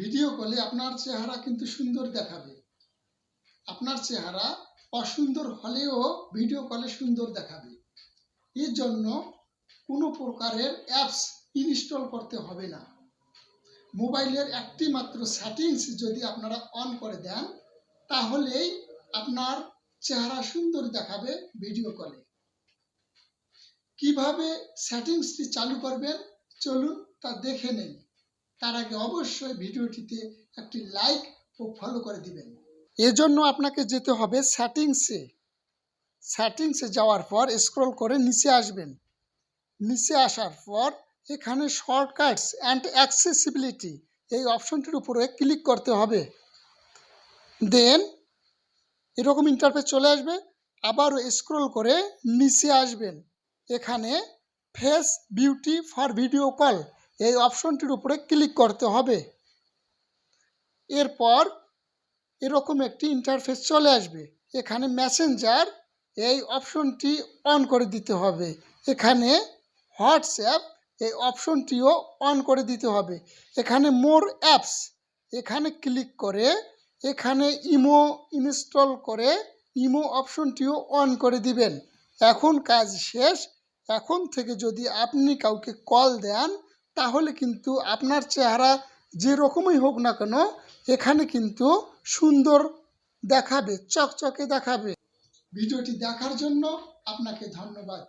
Video কলে আপনার চেহারা কিন্তু সুন্দর দেখাবে। আপনার চেহারা অসুন্দর হলেও ভিডিও কলে সুন্দর দেখাবে। এর জন্য কোনো প্রকারের অ্যাপস ইনস্টল করতে হবে না। মোবাইলের একটি মাত্র সেটিংস যদি আপনারা অন করে দেন, তাহলেই আপনার চেহারা সুন্দর দেখাবে ভিডিও কলে। কীভাবে সেটিংসটি চালু করবেন? চলুন তা দেখে নেই। তার আগে অবশ্যই ভিডিওটিতে একটি লাইক ও ফলো করে দিবেন। এজন্য আপনাকে যেতে হবে সেটিংসে সেটিংসে যাওয়ার পর স্ক্রল করে নিচে আসবেন। নিচে আসার পর এখানে শর্টকাটস অ্যান্ড অ্যাক্সেসিবিলিটি এই অপশনটির উপরে ক্লিক করতে হবে। দেন এরকম ইন্টারফেস চলে আসবে আবার স্ক্রল করে নিচে আসবেন। এখানে face beauty for video call এই অপশনটির উপরে ক্লিক করতে হবে। এরপর এরকম একটি ইন্টারফেস চলে আসবে। এখানে মেসেঞ্জার এই অপশনটি অন করে দিতে হবে। এখানে হোয়াটসঅ্যাপ এই অপশনটিও অন করে দিতে হবে। এখানে মোর অ্যাপস এখানে ক্লিক করে এখানে ইমো ইনস্টল করে ইমো অপশনটিও অন করে দিবেন। এখন কাজ শেষ। এখন থেকে যদি আপনি কাউকে কল দেন তাহলে কিন্তু আপনার চেহারা যে রকমই হোক না কেন, এখানে কিন্তু সুন্দর দেখাবে, চকচকে দেখাবে। ভিডিওটি দেখার জন্য আপনাকে ধন্যবাদ।